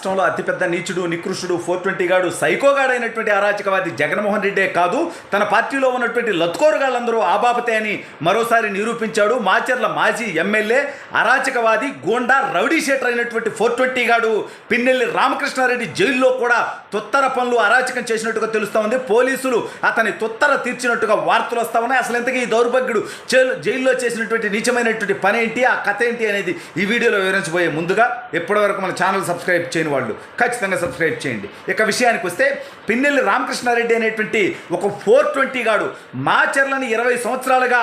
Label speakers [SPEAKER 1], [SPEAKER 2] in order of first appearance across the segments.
[SPEAKER 1] రాష్ట్రంలో అతిపెద్ద నీచుడు నికృష్టుడు ఫోర్ ట్వంటీ గాడు సైకోగాడైనటువంటి అరాచకవాది జగన్మోహన్ రెడ్డే కాదు. తన పార్టీలో ఉన్నటువంటి లత్కోరుగాళ్ళందరూ ఆబాపతే అని మరోసారి నిరూపించాడు. మాచర్ల మాజీ ఎమ్మెల్యే అరాచకవాది గోండా రౌడీ షేటర్ అయినటువంటి ఫోర్ ట్వంటీ గాడు పిన్నెల్లి రామకృష్ణారెడ్డి జైల్లో కూడా తొత్తర పనులు అరాచకం చేసినట్టుగా తెలుస్తూ ఉంది. పోలీసులు అతని తొత్తర తీర్చినట్టుగా వార్తలు వస్తా ఉన్నాయి. అసలు ఇంతకీ ఈ దౌర్భాగ్యుడు జైల్లో చేసినటువంటి నీచమైనటువంటి పని ఏంటి? ఆ కథ ఏంటి అనేది ఈ వీడియోలో వివరించబోయే ముందుగా ఇప్పటివరకు మన ఛానల్ సబ్స్క్రైబ్ చేయను వాళ్ళు. ఖచ్చితంగా సబ్స్క్రైబ్ చేయండి. ఇక విషయానికి వస్తే పిన్నెల్లి రామకృష్ణారెడ్డి అనేటువంటి ఒక ఫోర్ ట్వంటీ గాడు మాచర్లని ఇరవై సంవత్సరాలుగా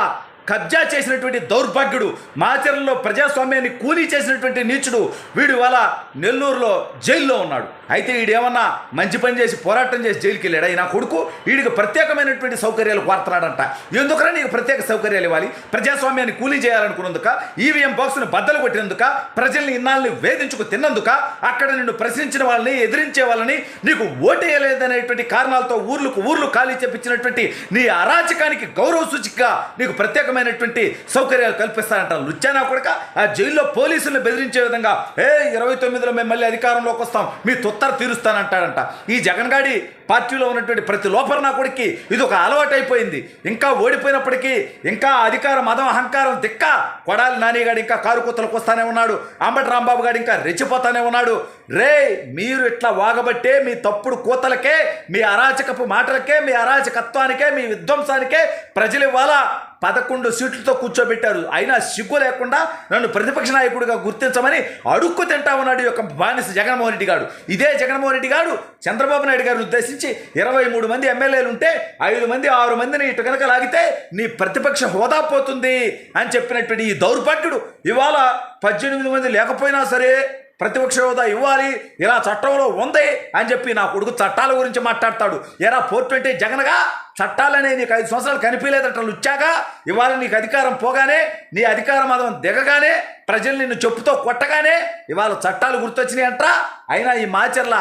[SPEAKER 1] కబ్జా చేసినటువంటి దౌర్భాగ్యుడు మాచర్లలో ప్రజాస్వామ్యాన్ని కూలీ చేసినటువంటి నీచుడు వీడు ఇవాళ నెల్లూరులో జైల్లో ఉన్నాడు. అయితే వీడేమన్నా మంచి పని చేసి పోరాటం చేసి జైలుకి వెళ్ళాడు నా కొడుకు వీడికి ప్రత్యేకమైనటువంటి సౌకర్యాలు కోరుతున్నాడంట ఎందుకని నీకు ప్రత్యేక సౌకర్యాలు ఇవ్వాలి? ప్రజాస్వామ్యాన్ని కూలీ చేయాలనుకున్నందుక ఈవీఎం బాక్స్ను బద్దలు కొట్టినందుక ప్రజల్ని ఇన్నాళ్ళని వేధించుకు తిన్నందుక అక్కడ నిన్ను ప్రశ్నించిన వాళ్ళని ఎదిరించే వాళ్ళని నీకు ఓటేయలేదనేటువంటి కారణాలతో ఊర్లకు ఊర్లు ఖాళీ చేపించినటువంటి నీ అరాచకానికి గౌరవ సూచికగా నీకు ప్రత్యేకమైనటువంటి సౌకర్యాలు కల్పిస్తానంట లుచ్చానా కొడక. ఆ జైల్లో పోలీసులను బెదిరించే విధంగా ఏ ఇరవై తొమ్మిదిలో మేము మళ్ళీ అధికారంలోకి వస్తాం. మీ ఉత్తర తీరుస్తానంటాడంట. ఈ జగన్ గాడి పార్టీలో ఉన్నటువంటి ప్రతి లోపల నా కొడుక్కి ఇది ఒక అలవాటు అయిపోయింది ఇంకా ఓడిపోయినప్పటికీ ఇంకా అధికారం మదం అహంకారం దిక్క కొడాలి నానిగాడు ఇంకా కారు కూతలకు వస్తానే ఉన్నాడు. అంబటి రాంబాబు గారు ఇంకా రెచ్చిపోతానే ఉన్నాడు. రే మీరు ఇట్లా వాగబట్టే మీ తప్పుడు కూతలకే మీ అరాచకపు మాటలకే మీ అరాచకత్వానికే మీ విధ్వంసానికే ప్రజలు ఇవ్వాలా పదకొండు సీట్లతో కూర్చోబెట్టారు. అయినా సిగ్గు లేకుండా నన్ను ప్రతిపక్ష నాయకుడిగా గుర్తించమని అడుక్కు తింటా ఉన్నాడు యొక్క బానిస జగన్మోహన్ రెడ్డి గారు. ఇదే జగన్మోహన్ రెడ్డి గారు చంద్రబాబు నాయుడు గారిని ఉద్దేశించి ఇరవై మూడు మంది ఎమ్మెల్యేలు ఉంటే ఐదు మంది ఆరు మందిని ఇటు కనుక లాగితే నీ ప్రతిపక్ష హోదా పోతుంది అని చెప్పినటువంటి ఈ దౌర్భాగ్యుడు ఇవాళ పద్దెనిమిది మంది లేకపోయినా సరే ప్రతిపక్ష హోదా ఇవ్వాలి ఇలా చట్టంలో ఉంది అని చెప్పి నా కొడుకు చట్టాల గురించి మాట్లాడతాడు. ఎరా ఫోర్ ట్వంటీ జగన్గా చట్టాలనే నీకు ఐదు సంవత్సరాలు కనిపించలేదట లుచ్చాక ఇవాళ నీకు అధికారం పోగానే నీ అధికార మదం దిగగానే ప్రజలు నిన్ను చెప్పుతో కొట్టగానే ఇవాళ చట్టాలు గుర్తొచ్చినాయి అంట అయినా ఈ మాచర్ల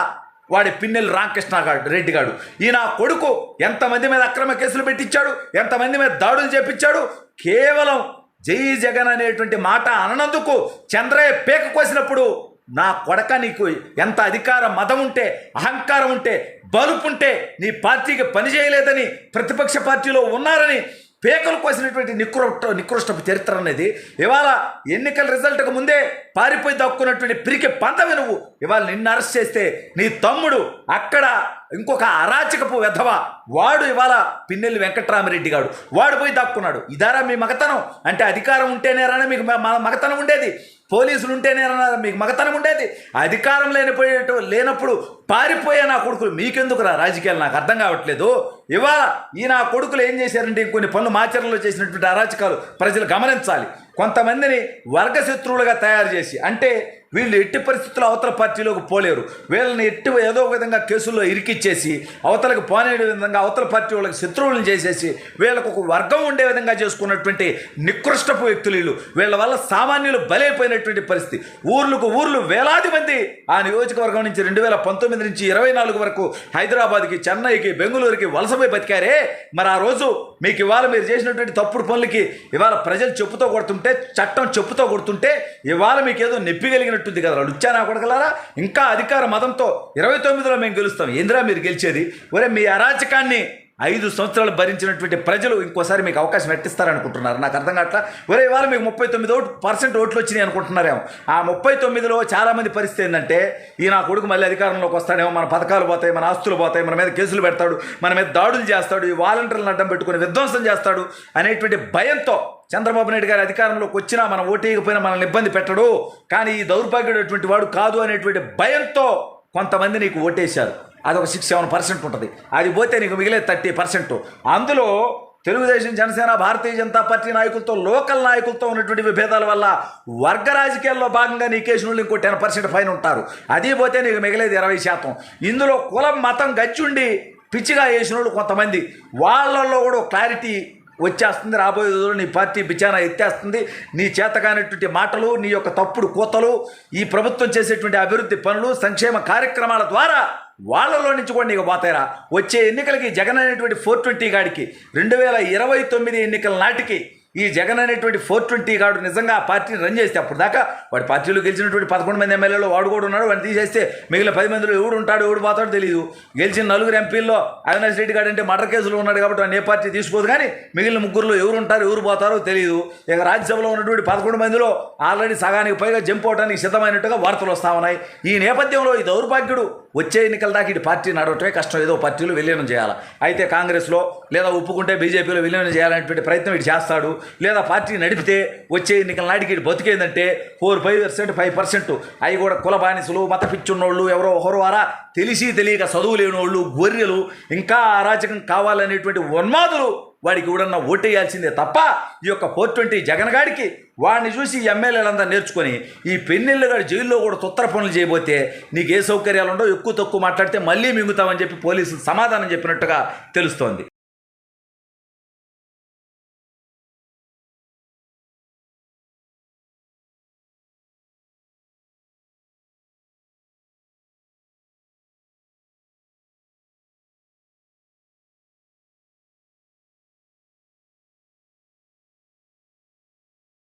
[SPEAKER 1] వాడి పిన్నెలు రామకృష్ణ రెడ్డి గాడు ఈ నా కొడుకు ఎంతమంది మీద అక్రమ కేసులు పెట్టించాడు ఎంతమంది మీద దాడులు చేపించాడు కేవలం జై జగన్ అనేటువంటి మాట అననందుకు చంద్రయ్య పేక కోసినప్పుడు నా కొడక నీకు ఎంత అధికార మదం ఉంటే అహంకారం ఉంటే బలుపుంటే నీ పార్టీకి పని చేయలేదని ప్రతిపక్ష పార్టీలో ఉన్నారని పేకలు కోసినటువంటి నికృష్ట నికృష్టపు చరిత్ర అనేది ఇవాళ ఎన్నికల రిజల్ట్కు ముందే పారిపోయి దక్కున్నటువంటి పిరికి పంతవి నువ్వు. ఇవాళ నిన్ను అరెస్ట్ చేస్తే నీ తమ్ముడు అక్కడ ఇంకొక అరాచకపు వెధవ వాడు ఇవాళ పిన్నెల్లి వెంకట్రామరెడ్డి గాడు. వాడు పోయి దక్కున్నాడు. ఇదారా మీ మగతనం? అంటే అధికారం ఉంటేనేరా మీకు మగతనం ఉండేది. పోలీసులు ఉంటేనేరా మీకు మగతనం ఉండేది అధికారం లేనిపోయేట లేనప్పుడు పారిపోయే నా కొడుకులు మీకెందుకురా రాజకీయాలు? నాకు అర్థం కావట్లేదు. ఇవాళ ఈ నా కొడుకులు ఏం చేశారంటే కొన్ని పనులు మాచరణలో చేసినటువంటి అరాచకాలు ప్రజలు గమనించాలి. కొంతమందిని వర్గశత్రువులుగా తయారు చేసి అంటే వీళ్ళు ఎట్టి పరిస్థితుల్లో అవతల పార్టీలోకి పోలేరు. వీళ్ళని ఎట్టి ఏదో ఒక విధంగా కేసుల్లో ఇరికిచ్చేసి అవతలకు పోనే విధంగా అవతల పార్టీ వాళ్ళకి శత్రువులను చేసేసి వీళ్ళకు ఒక వర్గం ఉండే విధంగా చేసుకున్నటువంటి నికృష్టపు వ్యక్తులు వీళ్ళు. వీళ్ళ వల్ల సామాన్యులు బలైపోయినటువంటి పరిస్థితి. ఊర్లకు ఊర్లు వేలాది మంది ఆ నియోజకవర్గం నుంచి రెండు వేల పంతొమ్మిది నుంచి ఇరవై నాలుగు వరకు హైదరాబాద్కి చెన్నైకి బెంగళూరుకి వలసపోయి బతికారే. మరి ఆ రోజు మీకు ఇవాళ మీరు చేసినటువంటి తప్పుడు పనులకి ఇవాళ ప్రజలు చెప్పుతో కొడుతుంటే చట్టం చెప్పుతో కొడుతుంటే ఇవాళ మీకు ఏదో నొప్పి కలిగినట్టుంది కదా లుచ్చానా కొడగలరా ఇంకా అధికార మతంతో ఇరవై తొమ్మిదిలో మేము గెలుస్తాం. ఏందిరా మీరు గెలిచేది? ఒరే మీ అరాచకాన్ని ఐదు సంవత్సరాలు భరించినటువంటి ప్రజలు ఇంకోసారి మీకు అవకాశం ఎట్టిస్తారనుకుంటున్నారు? నాకు అర్థం కావట్లా? ఒరే ఇవాళ మీకు ముప్పై తొమ్మిది ఓటు పర్సెంట్ ఓట్లు వచ్చినాయి అనుకుంటున్నారేమో. ఆ ముప్పై తొమ్మిదిలో చాలామంది పరిస్థితి ఏంటంటే ఈ నా కొడుకు మళ్ళీ అధికారంలోకి వస్తాడేమో మన పథకాలు పోతాయి మన ఆస్తులు పోతాయి మన మీద కేసులు పెడతాడు మన మీద దాడులు చేస్తాడు ఈ వాలంటీర్లను అడ్డం పెట్టుకుని విధ్వంసం చేస్తాడు అనేటువంటి భయంతో చంద్రబాబు నాయుడు గారి అధికారంలోకి వచ్చినా మనం ఓటేయకపోయినా మనల్ని ఇబ్బంది పెట్టడు. కానీ ఈ దౌర్భాగ్యుడటువంటి వాడు కాదు అనేటువంటి భయంతో కొంతమంది నీకు ఓటేశారు. అది ఒక సిక్స్ సెవెన్ పర్సెంట్ ఉంటుంది. అది పోతే నీకు మిగిలే థర్టీ పర్సెంట్ అందులో తెలుగుదేశం జనసేన భారతీయ జనతా పార్టీ నాయకులతో లోకల్ నాయకులతో ఉన్నటువంటి విభేదాల వల్ల వర్గ రాజకీయాల్లో భాగంగా నీ కేసు ఇంకో టెన్ పర్సెంట్ ఫైన్ ఉంటారు. అది పోతే నీకు మిగిలేదు ఇరవై శాతం. ఇందులో కులం మతం గచ్చుండి పిచ్చిగా వేసిన వాళ్ళు కొంతమంది. వాళ్ళల్లో కూడా క్లారిటీ వచ్చేస్తుంది. రాబోయే రోజుల్లో నీ పార్టీ బిచానా ఎత్తేస్తుంది. నీ చేతకానటువంటి మాటలు నీ యొక్క తప్పుడు కోతలు ఈ ప్రభుత్వం చేసేటువంటి అభివృద్ధి పనులు సంక్షేమ కార్యక్రమాల ద్వారా వాళ్ళలో నుంచి కూడా నీకు పోతాయిరా. వచ్చే ఎన్నికలకి జగన్ అనేటువంటి ఫోర్ ట్వంటీ గాడికి రెండు వేల ఇరవై తొమ్మిది ఎన్నికల నాటికి ఈ జగన్ అనేటువంటి ఫోర్ ట్వంటీ గాడు నిజంగా ఆ పార్టీని రన్ చేస్తే అప్పుడు దాకా వాడి పార్టీలో గెలిచినటువంటి పదకొండు మంది ఎమ్మెల్యేలు వాడు కూడా ఉన్నాడు. వాడిని తీసేస్తే మిగిలిన పది మందిలో ఎవడు ఉంటాడు ఎవడు పోతాడో తెలియదు గెలిచిన నలుగురు ఎంపీల్లో అవినాష్ రెడ్డి గారు అంటే మర్డర్ కేసులో ఉన్నాడు కాబట్టి వాడిని ఏ పార్టీ తీసుకోదు కానీ మిగిలిన ముగ్గురులో ఎవరు ఉంటారు ఎవరు పోతారో తెలియదు ఇక రాజ్యసభలో ఉన్నటువంటి పదకొండు మందిలో ఆల్రెడీ సగానికి పైగా జంప్ అవడానికి సిద్ధమైనట్టుగా వార్తలు వస్తా ఉన్నాయి. ఈ నేపథ్యంలో ఈ దౌర్భాగ్యుడు వచ్చే ఎన్నికల దాకా ఇటు పార్టీ నడవటమే కష్టం. ఏదో పార్టీలు విలీనం చేయాలి? అయితే కాంగ్రెస్లో లేదా ఒప్పుకుంటే బీజేపీలో విలీనం చేయాలనేటువంటి ప్రయత్నం ఇటు చేస్తాడు. లేదా పార్టీ నడిపితే వచ్చే ఎన్నికల నాటికి ఇటు బతికేందంటే four five percent five percent. అవి కూడా కుల బానిసలు మత పిచ్చున్నోళ్ళు ఎవరో ఒకరు వారా తెలిసి తెలియక చదువు లేని వాళ్ళు గొర్రెలు ఇంకా అరాచకం కావాలనేటువంటి ఉన్మాదులు వాడికి ఎవడన్నా ఓటేయాల్సిందే తప్ప ఈ యొక్క ఫోర్ ట్వంటీ జగన్ గాడికి వాడిని చూసి ఎమ్మెల్యేలందరూ నేర్చుకొని ఈ పెన్నెళ్ళు గారు జైల్లో కూడా తొత్తర పనులు చేయబోతే నీకు ఏ సౌకర్యాలు ఉండవు? ఎక్కువ తక్కువ మాట్లాడితే మళ్ళీ మింగుతామని చెప్పి పోలీసులు సమాధానం చెప్పినట్టుగా తెలుస్తోంది.